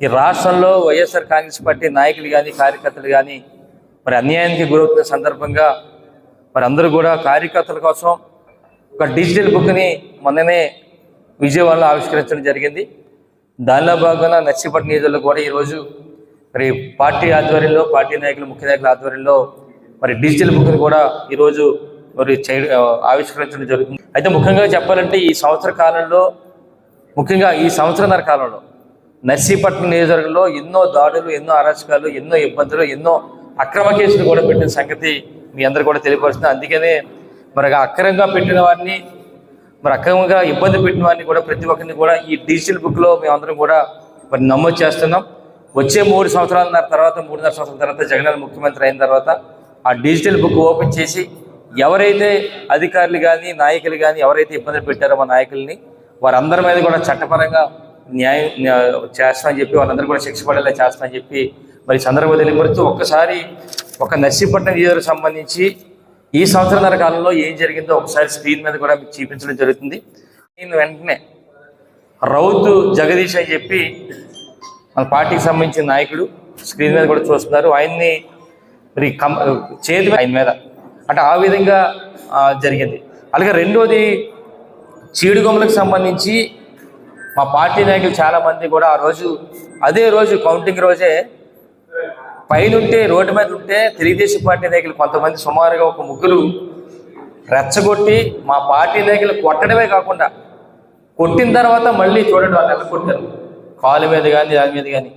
ఈ రాష్ట్రంలో వైఎస్ఆర్ కాంగ్రెస్ పార్టీ నాయకులు కానీ కార్యకర్తలు కానీ మరి అన్యాయానికి గురవుతున్న సందర్భంగా మరి అందరూ కూడా కార్యకర్తల కోసం ఒక డిజిటల్ బుక్ని మొన్ననే విజయవాడలో ఆవిష్కరించడం జరిగింది. దానిలో భాగంగా నర్సీపట్నం నియోజకవర్గంలో కూడా ఈరోజు మరి పార్టీ ఆధ్వర్యంలో పార్టీ నాయకులు ముఖ్య నాయకుల ఆధ్వర్యంలో మరి డిజిటల్ బుక్ని కూడా ఈరోజు మరి ఆవిష్కరించడం జరుగుతుంది. అయితే ముఖ్యంగా చెప్పాలంటే ఈ సంవత్సర కాలంలో ముఖ్యంగా ఈ సంవత్సరంన్నర కాలంలో నర్సీపట్నం నియోజకవర్గంలో ఎన్నో దాడులు ఎన్నో అరాచకాలు ఎన్నో ఇబ్బందులు ఎన్నో అక్రమ కేసులు కూడా పెట్టిన సంగతి మీ అందరు కూడా తెలియపరుస్తుంది. అందుకనే మరి అక్రమంగా పెట్టిన వారిని మరి అక్రమంగా ఇబ్బంది పెట్టిన వారిని కూడా ప్రతి ఒక్కరిని కూడా ఈ డిజిటల్ బుక్లో మేమందరం కూడా మరి నమోదు చేస్తున్నాం. వచ్చే మూడు సంవత్సరాల తర్వాత మూడున్నర సంవత్సరాల తర్వాత జగన్ ముఖ్యమంత్రి అయిన తర్వాత ఆ డిజిటల్ బుక్ ఓపెన్ చేసి ఎవరైతే అధికారులు కానీ నాయకులు కానీ ఎవరైతే ఇబ్బందులు పెట్టారో మా నాయకుల్ని వారందరి మీద కూడా చట్టపరంగా న్యాయం చేస్తామని చెప్పి వాళ్ళందరూ కూడా శిక్ష పడేలా చేస్తామని చెప్పి మరి చంద్రబాబు సందర్భంగా తెలియపడుతూ ఒక్కసారి ఒక నర్సీపట్నం నియోజకవర్గం సంబంధించి ఈ సంవత్సరాల కాలంలో ఏం జరిగిందో ఒకసారి స్క్రీన్ మీద కూడా మీకు చూపించడం జరుగుతుంది. నేను వెంటనే రౌతు జగదీష్ అని చెప్పి మన పార్టీకి సంబంధించిన నాయకుడు స్క్రీన్ మీద కూడా చూస్తున్నారు. ఆయన్ని మరి కం చేతి ఆయన మీద. అంటే ఆ విధంగా జరిగింది. అలాగే రెండోది చీడుగొమ్మలకు సంబంధించి మా పార్టీ నాయకులు చాలా మంది కూడా ఆ రోజు అదే రోజు కౌంటింగ్ రోజే పైనుంటే రోడ్డు మీద ఉంటే తెలుగుదేశం పార్టీ నాయకులు కొంతమంది సుమారుగా ఒక ముగ్గురు రెచ్చగొట్టి మా పార్టీ నాయకులు కొట్టడమే కాకుండా కొట్టిన తర్వాత మళ్ళీ చూడండి వాళ్ళు ఎలా కొట్టారు. కాలు మీద కానీ దాని మీద కానీ